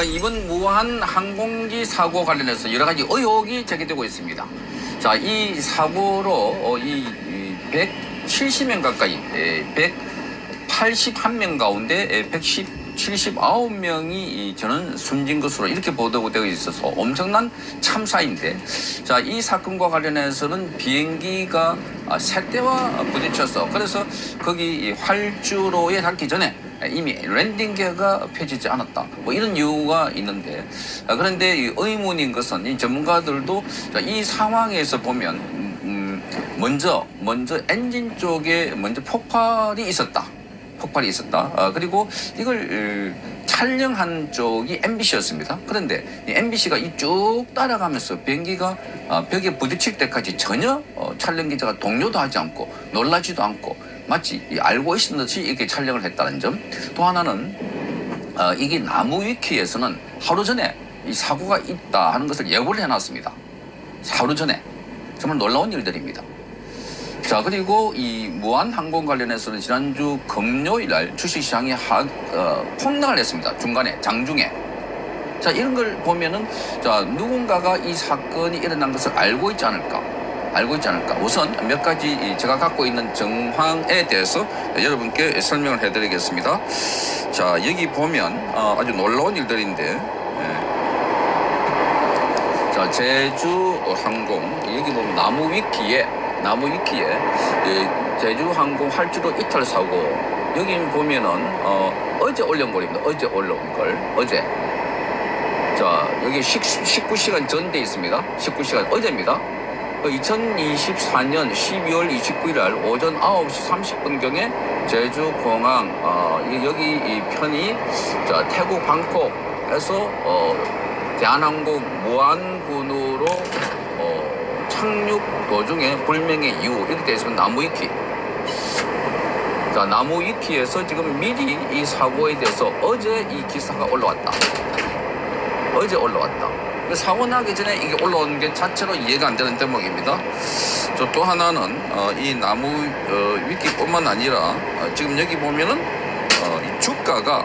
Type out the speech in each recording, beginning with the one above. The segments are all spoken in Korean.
자, 이번 무한 항공기 사고 관련해서 여러 가지 의혹이 제기되고 있습니다. 자, 이 사고로 어, 이, 이 170명 가까이, 예, 181명 가운데 예, 110 79명이 저는 숨진 것으로 이렇게 보도되어 있어서 엄청난 참사인데 자 이 사건과 관련해서는 비행기가 아, 새떼와 부딪혀서 그래서 거기 이 활주로에 닿기 전에 이미 랜딩 기어가 펴지지 않았다. 뭐 이런 이유가 있는데 아, 그런데 이 의문인 것은 이 전문가들도 자, 이 상황에서 보면 음, 음, 먼저 먼저 엔진 쪽에 먼저 폭발이 있었다. 폭발이 있었다. 아, 그리고 이걸 어, 촬영한 쪽이 MBC였습니다. 그런데 이 MBC가 이 쭉 따라가면서 비행기가 아, 벽에 부딪힐 때까지 전혀 어, 촬영 기자가 동료도 하지 않고 놀라지도 않고 마치 이 알고 있는 듯이 이렇게 촬영을 했다는 점. 또 하나는 어, 이게 나무 위키에서는 하루 전에 이 사고가 있다 하는 것을 예고를 해놨습니다. 하루 전에 정말 놀라운 일들입니다. 자 그리고 이 무한 항공 관련해서는 지난주 금요일 날 주식 시장이 하, 어, 폭락을 했습니다. 중간에 장중에. 자 이런 걸 보면은 자 누군가가 이 사건이 일어난 것을 알고 있지 않을까? 알고 있지 않을까? 우선 몇 가지 이 제가 갖고 있는 정황에 대해서 여러분께 설명을 해드리겠습니다. 자 여기 보면 어, 아주 놀라운 일들인데. 예. 자 제주 항공 여기 보면 나무 위키에 나무 위키에 예, 제주 항공 활주로 이탈 사고 여기 보면은 어, 어제 올린 거입니다. 어제 올라온 걸 어제 자 여기 19시간 전돼 있습니다. 19시간 어제입니다. 2024년 12월 29일 날 오전 9시 30분경에 제주공항 어, 이- 여기 이 편이 자, 태국 방콕에서 어, 대한항공 무안군으로 어, 착륙 도중에 불명의 이유 이렇게 되어 있으면 나무 위키 자 나무 위키에서 지금 미리 이 사고에 대해서 어제 이 기사가 올라왔다. 어제 올라왔다. 그 사고 나기 전에 이게 올라온 게 자체로 이해가 안 되는 대목입니다 저또 하나는 어, 이 나무 어, 위키뿐만 아니라 어, 지금 여기 보면은 어, 이 주가가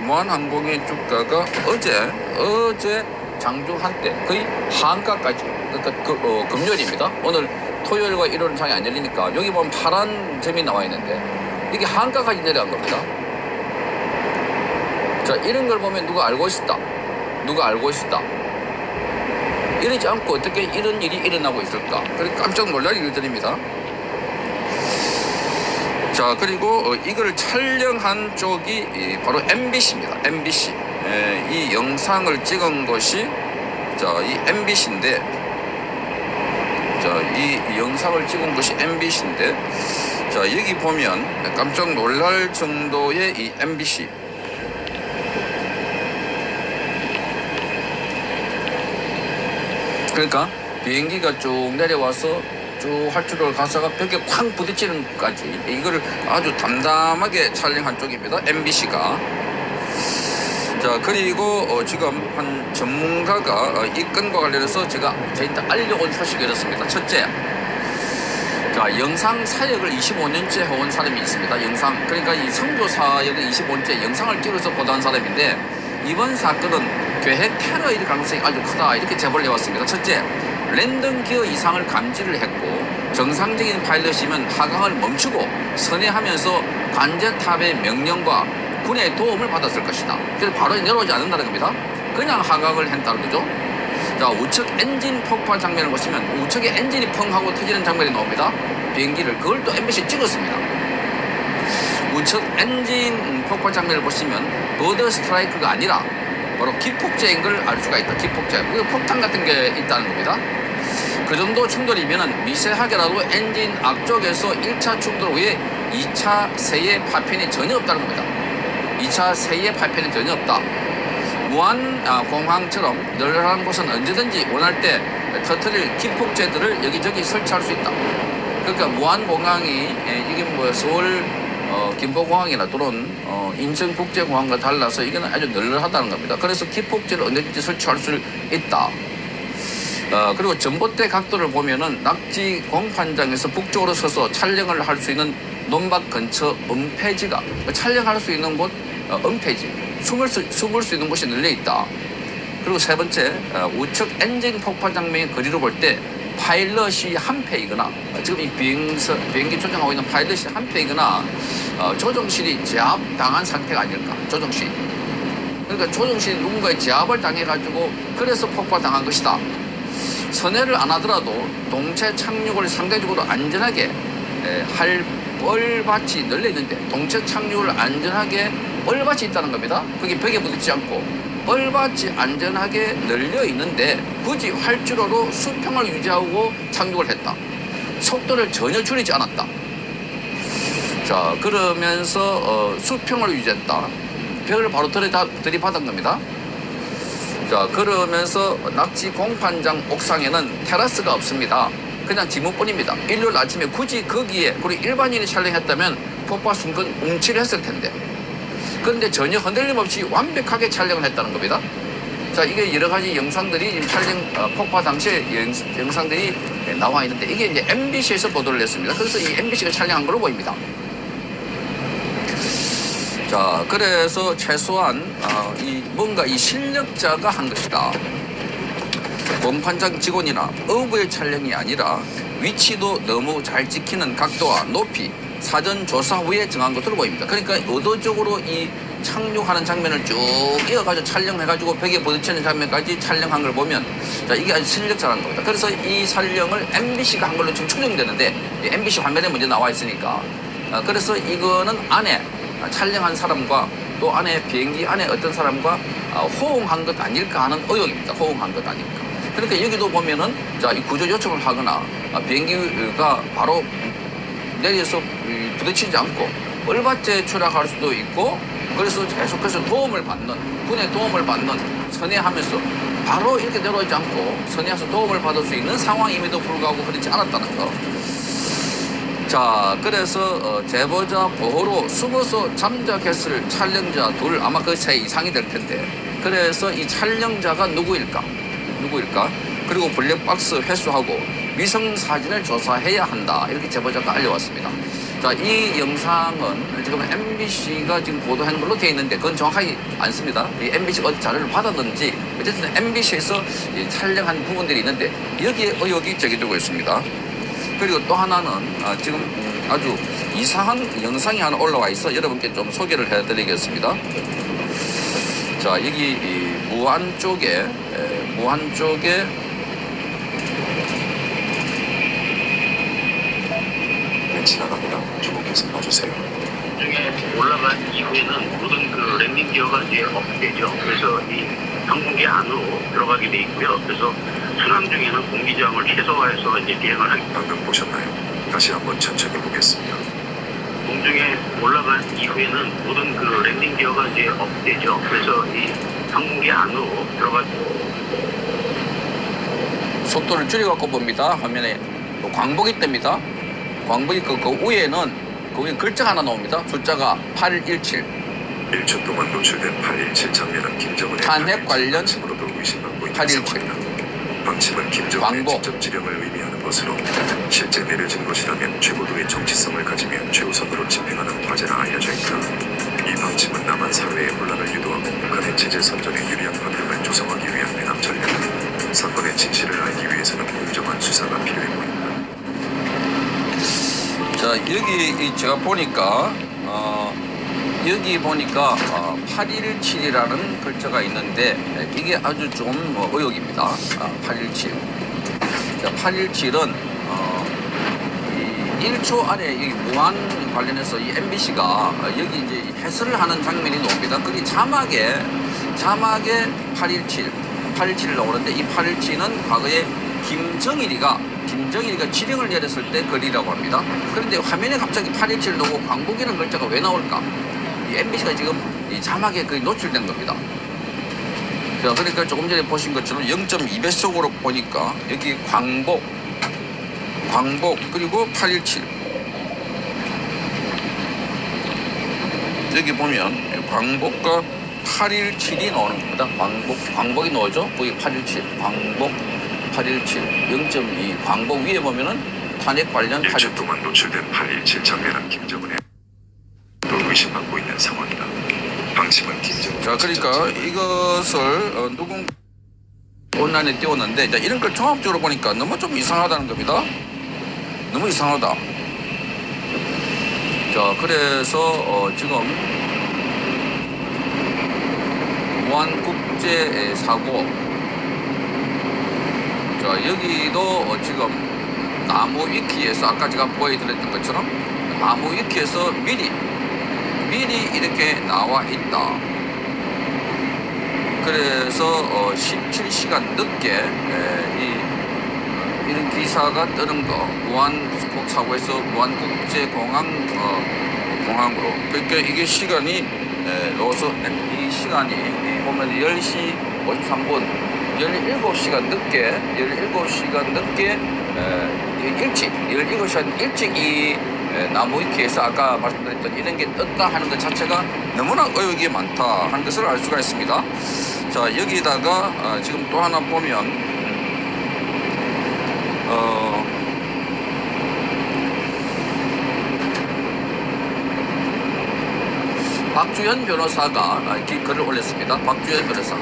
무한항공의 주가가 어제 어제 장중 한때 거의 한가까지 그러니까 그, 어, 금요일입니다. 오늘 토요일과 일요일은 장이 안 열리니까 여기 보면 파란 점이 나와 있는데 이게 한가까지 내려간 겁니다. 자 이런 걸 보면 누가 알고 있었다. 누가 알고 있었다. 이러지 않고 어떻게 이런 일이 일어나고 있을까? 그래 깜짝 놀랄 일들입니다. 자 그리고 어, 이걸 촬영한 쪽이 이 바로 MBC입니다. MBC 에, 이 영상을 찍은 것이 자이 MBC인데 자이 영상을 찍은 것이 MBC인데 자 여기 보면 깜짝 놀랄 정도의 이 MBC 그러니까 비행기가 쭉 내려와서 쭉 활주로를 가서가 벽에 쾅 부딪히는 것까지 이거를 아주 담담하게 촬영한 쪽입니다. MBC가. 자 그리고 어, 지금 한 전문가가 어, 이 건과 관련해서 제가 저희한테 알려온 소식이 이렇습니다. 첫째, 자 영상 사역을 25년째 해온 사람이 있습니다. 영상 그러니까 이 선교 사역을 25년째 영상을 찍어서 보도한 사람인데 이번 사건은 계획 테러일 가능성이 아주 크다 이렇게 제보를 해왔습니다. 첫째, 랜덤 기어 이상을 감지를 했고 정상적인 파일럿이면 하강을 멈추고 선회하면서 관제탑의 명령과 군의 도움을 받았을 것이다. 그래서 바로 내려오지 않는다는 겁니다. 그냥 하강을 했다는 거죠. 자 우측 엔진 폭발 장면을 보시면 우측에 엔진이 펑 하고 터지는 장면이 나옵니다. 비행기를 그걸 또 MBC 찍었습니다. 우측 엔진 폭발 장면을 보시면 버드 스트라이크가 아니라 바로 기폭제인 걸 알 수가 있다. 기폭제. 그 폭탄 같은 게 있다는 겁니다. 그 정도 충돌이면은 미세하게라도 엔진 앞쪽에서 1차 충돌 후에 2차 세의 파편이 전혀 없다는 겁니다. 2차 세의 파편이 전혀 없다. 무한 아, 공항처럼 널널한 곳은 언제든지 원할 때 터트릴 기폭제들을 여기저기 설치할 수 있다. 그러니까 무한 공항이 예, 이게 뭐 서울 어, 김포공항이나 또는 어, 인천국제공항과 달라서 이거는 아주 널널하다는 겁니다. 그래서 기폭제를 언제든지 설치할 수 있다. 어, 그리고 전봇대 각도를 보면은 낙지 공판장에서 북쪽으로 서서 촬영을 할 수 있는 논밭 근처 은폐지가 촬영할 수 있는 곳 어, 은폐지 숨을 수, 숨을 수 있는 곳이 널려 있다. 그리고 세 번째, 어, 우측 엔진 폭발 장면의 거리를 볼때 파일럿이 한 패이거나 어, 지금 이 비행서, 비행기 조종하고 있는 파일럿이 한 패이거나 어, 조종실이 제압당한 상태가 아닐까. 조종실. 그러니까 조종실이 누군가의 제압을 당해가지고 그래서 폭발당한 것이다. 선회를 안 하더라도 동체 착륙을 상대적으로 안전하게 에, 할 뻘밭이 널려 있는데 동체 착륙을 안전하게 뻘밭이 있다는 겁니다. 그게 벽에 부딪지 않고 뻘밭이 안전하게 널려 있는데 굳이 활주로로 수평을 유지하고 착륙을 했다. 속도를 전혀 줄이지 않았다. 자 그러면서 어, 수평을 유지했다. 벽을 바로 들이다, 들이받은 겁니다. 자 그러면서 낙지 공판장 옥상에는 테라스가 없습니다. 그냥 지문뿐입니다. 일요일 아침에 굳이 거기에 우리 일반인이 촬영했다면 폭발 순간 움찔 했을 텐데. 그런데 전혀 흔들림 없이 완벽하게 촬영을 했다는 겁니다. 자 이게 여러 가지 영상들이 촬영 어, 폭파 당시의 영, 영상들이 나와 있는데 이게 이제 MBC에서 보도를 했습니다. 그래서 이 MBC가 촬영한 걸로 보입니다. 자, 그래서 최소한 어, 이 뭔가 이 실력자가 한 것이다. 공판장 직원이나 어부의 촬영이 아니라 위치도 너무 잘 지키는 각도와 높이 사전 조사 후에 정한 것으로 보입니다. 그러니까 의도적으로 이 착륙하는 장면을 쭉 이어가지고 촬영해가지고 벽에 부딪히는 장면까지 촬영한 걸 보면 자 이게 아주 실력자라는 겁니다. 그래서 이 촬영을 MBC가 한 걸로 지금 추정되는데 이 MBC 화면에 먼저 나와 있으니까 아, 그래서 이거는 안에 촬영한 사람과 또 안에 비행기 안에 어떤 사람과 아, 호응한 것 아닐까 하는 의혹입니다. 호응한 것 아닐까. 그러니까 여기도 보면은 자, 이 구조 요청을 하거나 아, 비행기가 바로 내려서 이, 부딪히지 않고 얼밭에 추락할 수도 있고 그래서 계속해서 도움을 받는 군의 도움을 받는 선회하면서 바로 이렇게 내려오지 않고 선회해서 도움을 받을 수 있는 상황임에도 불구하고 그렇지 않았다는 거. 자, 그래서 어, 제보자 보호로 숨어서 잠적했을 촬영자 둘 아마 그세 이상이 될 텐데 그래서 이 촬영자가 누구일까? 누구일까? 그리고 블랙박스 회수하고 위성 사진을 조사해야 한다 이렇게 제보자가 알려왔습니다. 자, 이 영상은 지금 MBC가 지금 보도한 걸로 되어 있는데 그건 정확하지 않습니다. 이 MBC가 어디 자료를 받았는지 어쨌든 MBC에서 촬영한 부분들이 있는데 여기에 의혹이 제기되고 있습니다. 그리고 또 하나는 아, 지금 음, 아주 이상한 영상이 하나 올라와 있어 여러분께 좀 소개를 해드리겠습니다. 자 여기 이 무안 쪽에 에, 무안 쪽에 지나갑니다. 주목해서 봐주세요. 중에 올라간 이후에는 모든 그 랜딩 기어가 이제 없게 되죠. 그래서 이 항공기 안으로 들어가게 돼 있고요. 그래서 순항 중에는 공기 저항을 최소화해서 이제 비행을 하기. 방금 보셨나요? 다시 한번 천천히 보겠습니다. 공중에 올라간 이후에는 모든 그 랜딩 기어가 이제 없게되죠. 그래서 이 항공기 안으로 들어가. 속도를 줄여갖고 봅니다. 화면에 또 광복이 뜹니다. 광복이 그, 그 위에는 그 위에 글자가 하나 나옵니다. 숫자가 817. 1초 동안 노출된 817 장면은 김정은의 탄핵 관련 방침으로도 의심받고 있는 817. 상황이다. 방침은 김정은의 광복. 직접 지령을 의미하는 것으로 실제 내려진 것이라면 최고도의 정치성을 가지며 최우선으로 집행하는 과제라 알려져 있다. 이 방침은 남한 사회의 혼란을 유도하고 북한의 체제 선전에 유리한 환경을 조성하기 위한 대남 전략이다. 사건의 진실을 알기 위해서는 공정한 수사가 필요해 보인다. 자 여기 이 제가 보니까 어, 여기 보니까 어, 817이라는 글자가 있는데 이게 아주 좀 뭐, 의혹입니다. 아, 817. 자, 817은 어, 이 1초 안에 이 무한 관련해서 이 MBC가 여기 이제 해설을 하는 장면이 나옵니다. 거기 자막에 자막에 817, 817이 나오는데 이 817은 과거에 김정일이가 김정일이가 지령을 내렸을 때 글이라고 합니다. 그런데 화면에 갑자기 817 나오고 광복이라는 글자가 왜 나올까? 이 MBC가 지금 이 자막에 거의 노출된 겁니다. 자, 그러니까 조금 전에 보신 것처럼 0.2배속으로 보니까 여기 광복, 광복 그리고 817 여기 보면 광복과 817이 나오는 겁니다. 광복, 광복이 나오죠? 거기 817, 광복 817, 0.2 광복 위에 보면은 탄핵 관련 1초 817. 동안 노출된 817 장면은 김정은의 또 의심받고 있는 상황이다. 방침 방침은 김정은 자, 그러니까 이것을 어, 누군 온라인에 띄웠는데 자, 이런 걸 종합적으로 보니까 너무 좀 이상하다는 겁니다. 너무 이상하다. 자, 그래서 어, 지금 무한 국제 사고. 자, 여기도 어, 지금 나무 위키에서 아까 제가 보여드렸던 것처럼 나무 위키에서 미리 미리 이렇게 나와 있다. 그래서 어, 17시간 늦게 에, 이 어, 이런 기사가 뜨는 거 무한 사고에서 무한 국제 공항 어, 공항으로 그러니까 이게 시간이 에, 로서 이 시간이 이 보면 10시 53분 17시간 늦게 17시간 늦게 에, 이 일찍 17시간 일찍 이 에, 나무 위키에서 아까 말씀드렸던 이런 게 떴다 하는 것 자체가 너무나 의혹이 많다 하는 것을 알 수가 있습니다. 자 여기다가 어, 지금 또 하나 보면 음, 어, 박주현 변호사가 아, 기- 글을 올렸습니다. 박주현 변호사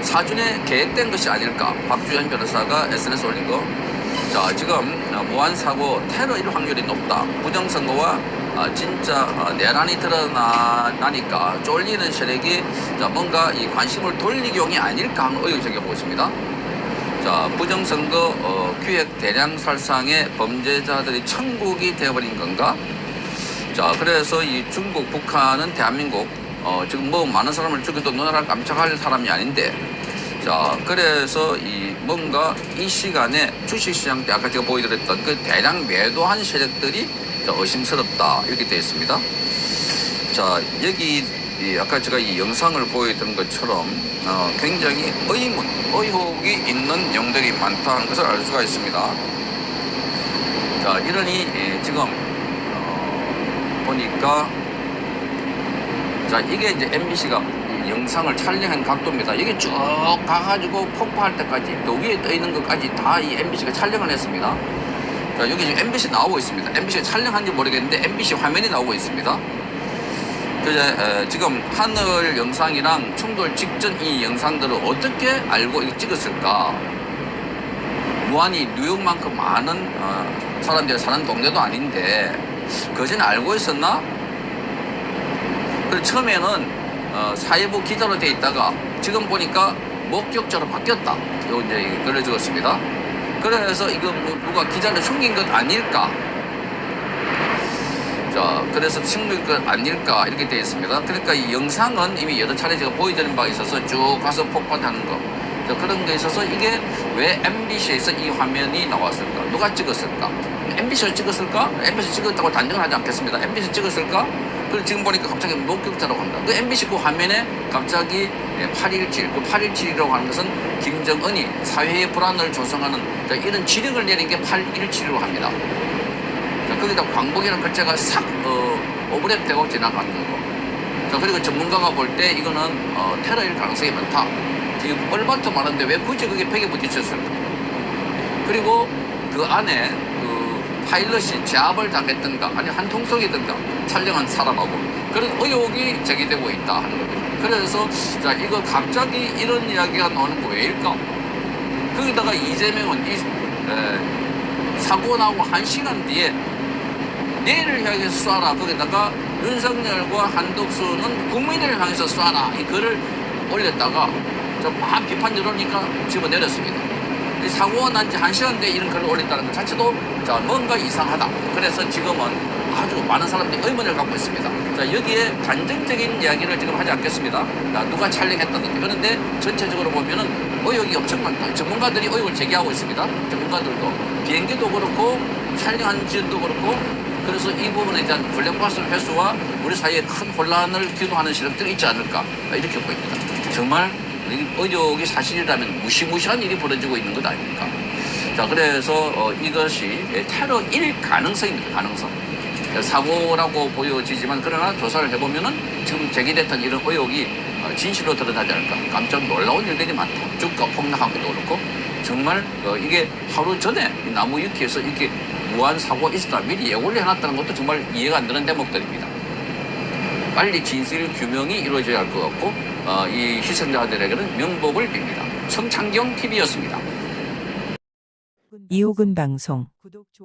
사전에 계획된 것이 아닐까? 박주현 변호사가 SNS 올린 거. 자 지금 어, 무한 사고 테러일 확률이 높다. 부정선거와 아, 진짜 어, 내란이 드러나니까 쫄리는 세력이 자, 뭔가 이 관심을 돌리기용이 아닐까 하는 의혹을 제기하고 있습니다. 자, 부정선거 어, 기획 대량 살상의 범죄자들이 천국이 되어버린 건가? 자, 그래서 이 중국, 북한은 대한민국, 어, 지금 뭐 많은 사람을 죽여도 눈알 깜짝할 사람이 아닌데, 자, 그래서 이 뭔가 이 시간에 주식시장 때 아까 제가 보여드렸던 그 대량 매도한 세력들이 자, 의심스럽다. 이렇게 되어 있습니다. 자, 여기 이 아까 제가 이 영상을 보여드린 것처럼 어, 굉장히 의문, 의혹이 있는 내용들이 많다는 것을 알 수가 있습니다. 자, 이러니 예, 지금 어, 보니까 자 이게 이제 MBC가 영상을 촬영한 각도입니다. 이게 쭉 가가지고 폭파할 때까지 또 위에 떠 있는 것까지 다 이 MBC가 촬영을 했습니다. 자 여기 지금 MBC 나오고 있습니다. MBC가 촬영한지 모르겠는데 MBC 화면이 나오고 있습니다. 그래 에, 지금 하늘 영상이랑 충돌 직전 이 영상들을 어떻게 알고 찍었을까? 무한히 뉴욕만큼 많은 어, 사람들이 사는 동네도 아닌데 그전에 알고 있었나? 처음에는 어, 사회부 기자로 돼 있다가 지금 보니까 목격자로 바뀌었다. 요 이제 글을 적었습니다. 그래서 이거 뭐 누가 기자를 숨긴 것 아닐까? 자, 그래서 숨긴 것 아닐까 이렇게 되어 있습니다. 그러니까 이 영상은 이미 여러 차례 제가 보여드린 바가 있어서 쭉 가서 폭발하는 거. 자, 그런 거에 있어서 이게 왜 MBC에서 이 화면이 나왔을까? 누가 찍었을까? MBC를 찍었을까? MBC 찍었다고 단정을 하지 않겠습니다. MBC 찍었을까? 그리고 지금 보니까 갑자기 목격자라고 합니다. 그 MBC 그 화면에 갑자기 8.17, 그 8.17이라고 하는 것은 김정은이 사회의 불안을 조성하는 자, 이런 지령을 내린 게 8.17이라고 합니다. 자, 거기다 광복이라는 글자가 싹 어, 오버랩 되고 지나가는 거고. 자, 그리고 전문가가 볼 때 이거는 어, 테러일 가능성이 많다. 지금 얼마나 많은데 왜 굳이 그게 벽에 부딪혔을까? 그리고 그 안에 그 파일럿이 제압을 당했던가 아니 한 통속이든가 촬영한 사람하고 그런 의혹이 제기되고 있다 하는 겁니다. 그래서 자 이거 갑자기 이런 이야기가 나오는 거 왜일까? 거기다가 이재명은 이 에, 사고 나고 한 시간 뒤에 내일을 향해서 쏴라. 거기다가 윤석열과 한덕수는 국민을 향해서 쏴라. 이 글을 올렸다가 좀막 비판 여론이니까 집어내렸습니다. 이 사고가 난 지 한 시간 뒤에 이런 글을 올렸다는 것 자체도 자 뭔가 이상하다. 그래서 지금은 아주 많은 사람들이 의문을 갖고 있습니다. 자 여기에 단정적인 이야기를 지금 하지 않겠습니다. 자, 누가 촬영했다든지 그런데 전체적으로 보면은 의혹이 엄청 많다. 전문가들이 의혹을 제기하고 있습니다. 전문가들도 비행기도 그렇고 촬영한 지연도 그렇고 그래서 이 부분에 대한 블랙박스 회수와 우리 사이에 큰 혼란을 기도하는 실력들이 있지 않을까 이렇게 보입니다. 정말 이 의혹이 사실이라면 무시무시한 일이 벌어지고 있는 것 아닙니까? 자, 그래서 어, 이것이 테러일 가능성입니다. 가능성. 사고라고 보여지지만 그러나 조사를 해보면은 지금 제기됐던 이런 의혹이 어, 진실로 드러나지 않을까. 깜짝 놀라운 일들이 많다. 주가 폭락하기도 그렇고 정말 어, 이게 하루 전에 이 나무 위키에서 이렇게 무한 사고가 있었다 미리 예고를 해놨다는 것도 정말 이해가 안 되는 대목들입니다. 빨리 진실 규명이 이루어져야 할 것 같고 어, 이 희생자들에게는 명복을 빕니다. 성창경 TV였습니다. 이호근 방송.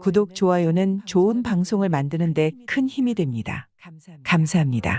구독, 좋아요는 좋은 방송을 만드는데 큰 힘이 됩니다. 감사합니다.